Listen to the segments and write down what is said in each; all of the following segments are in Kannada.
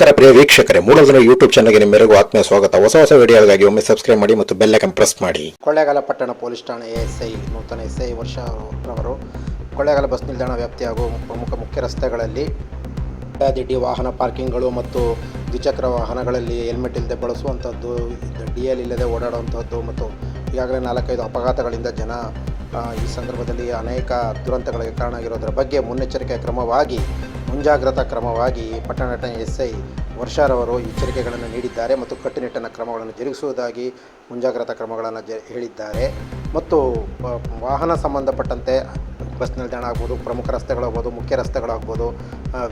ನಮಸ್ಕಾರ ಪ್ರಿಯ ವೀಕ್ಷಕರೇ ಮೂಡೋದನ ಯೂಟ್ಯೂಬ್ ಚಾನಲ್ಗೆ ನಿಮ್ಮೆಲ್ಲರಿಗೂ ಆತ್ಮೀಯ ಸ್ವಾಗತ. ಹೊಸ ಹೊಸ ವಿಡಿಯೋಗಾಗಿ ಒಮ್ಮೆ ಸಬ್ಸ್ಕ್ರೈಬ್ ಮಾಡಿ ಮತ್ತು ಬೆಲ್ ಐಕನ್ ಪ್ರೆಸ್ ಮಾಡಿ. ಕೊಳ್ಳೇಗಾಲ ಪಟ್ಟಣ ಪೊಲೀಸ್ ಠಾಣೆ ಎಸ್ ಐ ನೂತನ ಐ ವರ್ಷ ಅವರು ಕೊಳ್ಳೇಗಾಲ ಬಸ್ ನಿಲ್ದಾಣ ವ್ಯಾಪ್ತಿ ಹಾಗೂ ಪ್ರಮುಖ ಮುಖ್ಯ ರಸ್ತೆಗಳಲ್ಲಿ ಅಡ್ಡಾದಿಡ್ಡಿ ವಾಹನ ಪಾರ್ಕಿಂಗ್ಗಳು ಮತ್ತು ದ್ವಿಚಕ್ರ ವಾಹನಗಳಲ್ಲಿ ಹೆಲ್ಮೆಟ್ ಇಲ್ಲದೆ ಬಳಸುವಂಥದ್ದು ಡಿ ಎಲ್ ಇಲ್ಲದೆ ಓಡಾಡುವಂಥದ್ದು ಮತ್ತು ಈಗಾಗಲೇ ನಾಲ್ಕೈದು ಅಪಘಾತಗಳಿಂದ ಜನ ಈ ಸಂದರ್ಭದಲ್ಲಿ ಅನೇಕ ದುರಂತಗಳಿಗೆ ಕಾರಣ ಆಗಿರೋದರ ಬಗ್ಗೆ ಮುನ್ನೆಚ್ಚರಿಕೆ ಕ್ರಮವಾಗಿ ಮುಂಜಾಗ್ರತಾ ಕ್ರಮವಾಗಿ ಪಟ್ಟಣ ಠಾಣೆ ಎಸ್ ಐ ವರ್ಷರವರು ಎಚ್ಚರಿಕೆಗಳನ್ನು ನೀಡಿದ್ದಾರೆ ಮತ್ತು ಕಟ್ಟುನಿಟ್ಟಿನ ಕ್ರಮಗಳನ್ನು ಜರುಗಿಸುವುದಾಗಿ ಮುಂಜಾಗ್ರತಾ ಕ್ರಮಗಳನ್ನು ಜ ಹೇಳಿದ್ದಾರೆ. ಮತ್ತು ವಾಹನ ಸಂಬಂಧಪಟ್ಟಂತೆ ಬಸ್ ನಿಲ್ದಾಣ ಆಗ್ಬೋದು, ಪ್ರಮುಖ ರಸ್ತೆಗಳಾಗ್ಬೋದು, ಮುಖ್ಯ ರಸ್ತೆಗಳಾಗ್ಬೋದು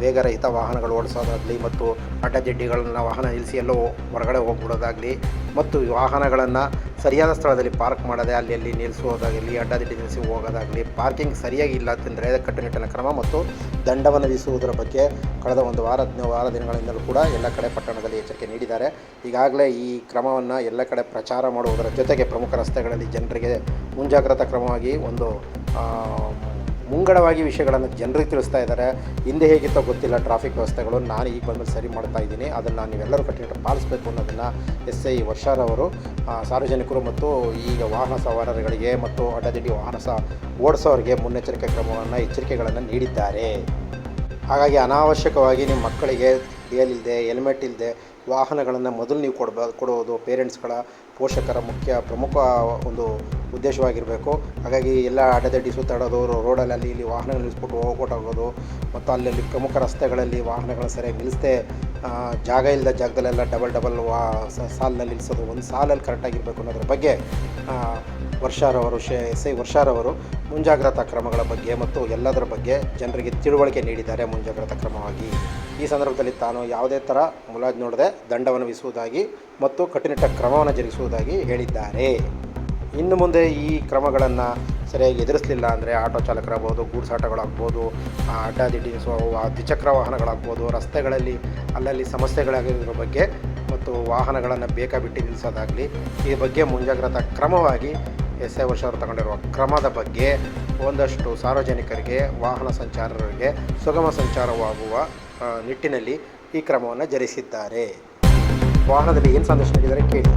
ವೇಗರಹಿತ ವಾಹನಗಳು ಓಡಿಸೋದಾಗಲಿ ಮತ್ತು ಅಡ್ಡದಿಡ್ಡಿಗಳನ್ನು ವಾಹನ ನಿಲ್ಲಿಸಿ ಎಲ್ಲೋ ಹೊರಗಡೆ ಹೋಗ್ಬಿಡೋದಾಗಲಿ ಮತ್ತು ವಾಹನಗಳನ್ನು ಸರಿಯಾದ ಸ್ಥಳದಲ್ಲಿ ಪಾರ್ಕ್ ಮಾಡದೆ ಅಲ್ಲಿ ಅಲ್ಲಿ ನಿಲ್ಲಿಸೋದಾಗಲಿ ಅಡ್ಡದಿಡ್ಡಿ ನಿಲ್ಲಿಸಿ ಹೋಗೋದಾಗಲಿ, ಪಾರ್ಕಿಂಗ್ ಸರಿಯಾಗಿ ಇಲ್ಲ ಅಂತಂದರೆ ಕಟ್ಟುನಿಟ್ಟಿನ ಕ್ರಮ ಮತ್ತು ದಂಡವನ್ನು ವಿಧಿಸುವುದರ ಬಗ್ಗೆ ಕಳೆದ ಒಂದು ವಾರ ವಾರ ದಿನಗಳಿಂದಲೂ ಕೂಡ ಎಲ್ಲ ಕಡೆ ಪಟ್ಟಣದಲ್ಲಿ ಎಚ್ಚರಿಕೆ ನೀಡಿದ್ದಾರೆ. ಈಗಾಗಲೇ ಈ ಕ್ರಮವನ್ನು ಎಲ್ಲ ಕಡೆ ಪ್ರಚಾರ ಮಾಡುವುದರ ಜೊತೆಗೆ ಪ್ರಮುಖ ರಸ್ತೆಗಳಲ್ಲಿ ಜನರಿಗೆ ಮುಂಜಾಗ್ರತಾ ಕ್ರಮವಾಗಿ ಒಂದು ಮುಂಗಡವಾಗಿ ವಿಷಯಗಳನ್ನು ಜನರಿಗೆ ತಿಳಿಸ್ತಾ ಇದ್ದಾರೆ. ಹಿಂದೆ ಹೇಗಿತ್ತೋ ಗೊತ್ತಿಲ್ಲ ಟ್ರಾಫಿಕ್ ವ್ಯವಸ್ಥೆಗಳು. ನಾನು ಈಗ ಬಂದ್ಮೇಲೆ ಸರಿ ಮಾಡ್ತಾ ಇದ್ದೀನಿ. ಅದನ್ನು ನೀವೆಲ್ಲರೂ ಕಟ್ಟಿನಿಟ್ಟು ಪಾಲಿಸಬೇಕು ಅನ್ನೋದನ್ನು ಎಸ್ ಐ ವರ್ಷಾರವರು ಸಾರ್ವಜನಿಕರು ಮತ್ತು ಈಗ ವಾಹನ ಸವಾರರುಗಳಿಗೆ ಮತ್ತು ಅಡ್ಡದಿಡ್ಡಿ ವಾಹನ ಸಹ ಓಡಿಸೋರಿಗೆ ಮುನ್ನೆಚ್ಚರಿಕೆ ಕ್ರಮವನ್ನು ಎಚ್ಚರಿಕೆಗಳನ್ನು ನೀಡಿದ್ದಾರೆ. ಹಾಗಾಗಿ ಅನಾವಶ್ಯಕವಾಗಿ ನಿಮ್ಮ ಮಕ್ಕಳಿಗೆ ಡಿಯಲ್ಲಿದೆ ಹೆಲ್ಮೆಟ್ ಇಲ್ಲದೆ ವಾಹನಗಳನ್ನು ಮೊದಲು ನೀವು ಕೊಡ್ಬ, ಕೊಡೋದು, ಪೇರೆಂಟ್ಸ್ಗಳ ಪೋಷಕರ ಮುಖ್ಯ ಪ್ರಮುಖ ಒಂದು ಉದ್ದೇಶವಾಗಿರಬೇಕು. ಹಾಗಾಗಿ ಎಲ್ಲ ಅಡ್ಡದಡ್ಡಿ ಸುತ್ತಾಡೋದು ರೋಡಲ್ಲಿ ಇಲ್ಲಿ ವಾಹನಗಳು ನಿಲ್ಲಿಸ್ಬಿಟ್ಟು ಹೋಗೋದು, ಮತ್ತು ಅಲ್ಲಲ್ಲಿ ಪ್ರಮುಖ ರಸ್ತೆಗಳಲ್ಲಿ ವಾಹನಗಳು ಸರಿಯಾಗಿ ನಿಲ್ಲಿಸದೆ ಜಾಗ ಇಲ್ಲದ ಜಾಗದಲ್ಲೆಲ್ಲ ಡಬಲ್ ಡಬಲ್ ವಾ ಸಾಲಿನಲ್ಲಿ ನಿಲ್ಲಿಸೋದು ಒಂದು ಸಾಲಲ್ಲಿ ಕರೆಕ್ಟಾಗಿರಬೇಕು ಅನ್ನೋದ್ರ ಬಗ್ಗೆ ವರ್ಷಾರವರು, ಶೇ ಎಸ್ ಐ ವರ್ಷಾರವರು ಮುಂಜಾಗ್ರತಾ ಕ್ರಮಗಳ ಬಗ್ಗೆ ಮತ್ತು ಎಲ್ಲದರ ಬಗ್ಗೆ ಜನರಿಗೆ ತಿಳುವಳಿಕೆ ನೀಡಿದ್ದಾರೆ ಮುಂಜಾಗ್ರತಾ ಕ್ರಮವಾಗಿ. ಈ ಸಂದರ್ಭದಲ್ಲಿ ತಾನು ಯಾವುದೇ ಥರ ಮುಲಾಜ್ ನೋಡದೆ ದಂಡವನ್ನು ವಿಧಿಸುವುದಾಗಿ ಮತ್ತು ಕಟ್ಟುನಿಟ್ಟ ಕ್ರಮವನ್ನು ಜರುಗಿಸುವುದಾಗಿ ಹೇಳಿದ್ದಾರೆ. ಇನ್ನು ಮುಂದೆ ಈ ಕ್ರಮಗಳನ್ನು ಸರಿಯಾಗಿ ಎದುರಿಸಲಿಲ್ಲ ಅಂದರೆ ಆಟೋ ಚಾಲಕರಾಗ್ಬೋದು ಗೂಡ್ಸ್ ಆಟೋಗಳಾಗ್ಬೋದು ಅಡ್ಡಾದಿಡ್ಡಿ ದ್ವಿಚಕ್ರ ವಾಹನಗಳಾಗ್ಬೋದು, ರಸ್ತೆಗಳಲ್ಲಿ ಅಲ್ಲಲ್ಲಿ ಸಮಸ್ಯೆಗಳಾಗಿರೋ ಬಗ್ಗೆ ಮತ್ತು ವಾಹನಗಳನ್ನು ಬೇಕಾಬಿಟ್ಟು ನಿಲ್ಲಿಸೋದಾಗಲಿ ಈ ಬಗ್ಗೆ ಮುಂಜಾಗ್ರತಾ ಕ್ರಮವಾಗಿ ಎಸ್ ಐ ವರ್ಷ ತಗೊಂಡಿರುವ ಕ್ರಮದ ಬಗ್ಗೆ ಒಂದಷ್ಟು ಸಾರ್ವಜನಿಕರಿಗೆ, ವಾಹನ ಸಂಚಾರರಿಗೆ ಸುಗಮ ಸಂಚಾರವಾಗುವ ನಿಟ್ಟಿನಲ್ಲಿ ಈ ಕ್ರಮವನ್ನು ಜರಿಸಿದ್ದಾರೆ. ವಾಹನದಲ್ಲಿ ಏನು ಸಂದೇಶ ನೀಡಿದ್ದಾರೆ ಕೇಳಿ.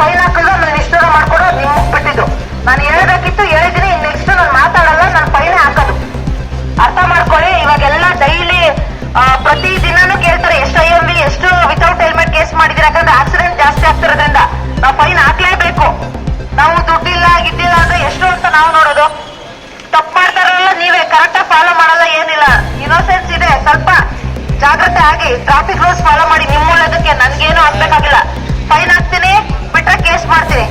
ಫೈನ್ ಹಾಕಲ್ಲ ನನ್ನ ನಿಷ್ಠೂರ ಮಾಡ್ಕೊಡು ನಿಮ್ಗೆ ಬಿಟ್ಟಿದ್ದು. ನಾನು ಹೇಳ್ಬೇಕಿತ್ತು, ಹೇಳಿದ್ದೀನಿ ನೆಕ್ಸ್ಟ್ ನಾನು ಮಾತಾಡಲ್ಲ, ನಾನು ಫೈನ್ ಹಾಕೋದು. ಅರ್ಥ ಮಾಡ್ಕೊಳ್ಳಿ, ಇವಾಗೆಲ್ಲ ಡೈಲಿ ಪ್ರತಿ ದಿನಾನು ಕೇಳ್ತಾರೆ, ಎಷ್ಟು ಐ ಎಂ ಎಷ್ಟು ವಿತೌಟ್ ಹೆಲ್ಮೆಟ್ ಕೇಸ್ ಮಾಡಿದ್ರೆ ಯಾಕಂದ್ರೆ ಆಕ್ಸಿಡೆಂಟ್ ಜಾಸ್ತಿ ಆಗ್ತಿರೋದ್ರಿಂದ ನಾವು ಫೈನ್ ಹಾಕ್ಲೇಬೇಕು. ನಾವು ದುಡ್ಡಿಲ್ಲ, ಗಿಡ್ಡಿಲ್ಲ ಅಂದ್ರೆ ಎಷ್ಟು ಅಂತ ನಾವು ನೋಡೋದು. ತಪ್ಪು ಮಾಡ್ತಾರಲ್ಲ, ನೀವೇ ಕರೆಕ್ಟಾಗಿ ಫಾಲೋ ಮಾಡಲ್ಲ, ಏನಿಲ್ಲ. ಇನ್ನೋಸೆನ್ಸ್ ಇದೆ, ಸ್ವಲ್ಪ ಜಾಗ್ರತೆ ಆಗಿ ಟ್ರಾಫಿಕ್ ರೂಲ್ಸ್ ಫಾಲೋ ಮಾಡಿ, ನಿಮ್ಮ ಒಳ್ಳೇದಕ್ಕೆ ನನ್ಗೇನು ಆಗ್ಬೇಕಾಗಿಲ್ಲ. ಫೈನ್ ಹಾಕ್ತೀನಿ. ಕೇಸ್ ಮಾಡ್ತೀನಿ.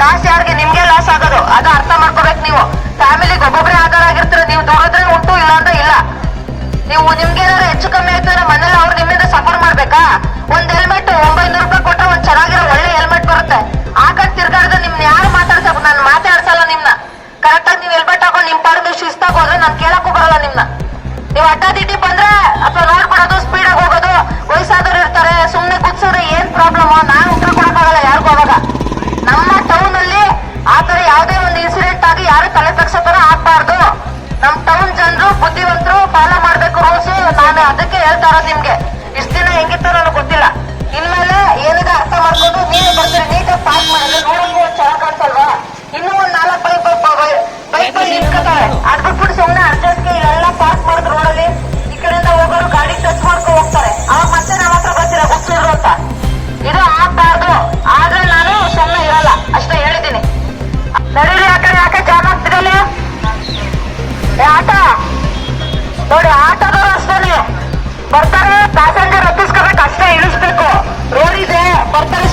ಲಾಸ್ ಯಾರಿಗೆ ನಿಮ್ಗೆ ಲಾಸ್ ಆಗೋದು, ಅದು ಅರ್ಥ ಮಾಡ್ಕೋಬೇಕು ನೀವು. ಫ್ಯಾಮಿಲಿಗೆ ಒಬ್ಬೊಬ್ಬರೇ ಆಧಾರ ಆಗಿರ್ತೀರ ನೀವು ದೂರದ್ರೆ ಉಂಟು ಇಲ್ಲ ಅಂದ್ರೆ ಇಲ್ಲ. ನೀವು ನಿಮ್ಗೆ ಏನಾದ್ರೂ ಹೆಚ್ಚು ಕಮ್ಮಿ ಆಯ್ತು ಅಂದ್ರೆ ಮನೇಲಿ ಅವ್ರು ನಿಮ್ಮಿಂದ ಸಫರ್ ಮಾಡ್ಬೇಕಾ? ಒಂದ್ ಹೆಲ್ಮೆಟ್ ಒಂಬೈನೂರು ರೂಪಾಯಿ ಕೊಟ್ಟ ಒಂದ್ ಚೆನ್ನಾಗಿರೋ ಒಳ್ಳೆ ಹೆಲ್ಮೆಟ್ ಬರುತ್ತೆ. ಆ ಕಡೆ ತಿರ್ಗಾಡ್ದೆ ನಿಮ್ನ ಯಾರು ಮಾತಾಡ್ಸಕ್ ನಾನು ಮಾತಾಡ್ಸಲ್ಲ ನಿಮ್ನ. ಕರೆಕ್ಟಾಗಿ ನೀವು ಹೆಲ್ಮೆಟ್ ಹಾಕೊಂಡು ನಿಮ್ ಪಾಡ್ ನೀವು ಶಿಸ್ತಾಗಿ ಹೋದ್ರೆ ನಾನು ಕೇಳಕ್ಕೂ ಬರಲ್ಲ ನಿಮ್ನ. ನೀವು ಅಡ್ಡಾದಿಡ್ಡಿ ಬಂದ್ರೆ ಅಥವಾ ನೋಡ್ಬಿಡೋದು ಸ್ಪೀಡ್ ಆಗಿ ಹೋಗೋದು, ವಯಸ್ಸಾದವ್ರು ಇರ್ತಾರೆ, ಸುಮ್ನೆ ಕುದ್ಸಿದ್ರೆ ಏನ್ ಪ್ರಾಬ್ಲಮ್ ನಿಮ್ಗೆ? ಇಷ್ಟ ದಿನ ಹೆಂಗಿತ್ತು ನನಗೆ ಗೊತ್ತಿಲ್ಲ. ಇನ್ಮೇಲೆ ಏನಿದೆ ಅರ್ಥ ಮಾಡ್ಕೊಂಡು ನೀವೇ ಬರ್ತೀರಿ. ನೀಟಾಗಿ ಪಾಸ್ ಮಾಡಿದ್ರೆ ಬರ್ತಾರೆ ಪ್ಯಾಸೆಂಜರ್ ಹತ್ತಿಸ್ಕೋಬೇಕು ಅಷ್ಟೇ ಇಳಿಸ್ಬೇಕು. ರೋಡ್ ಇದೆ ಬರ್ತಾರೆ.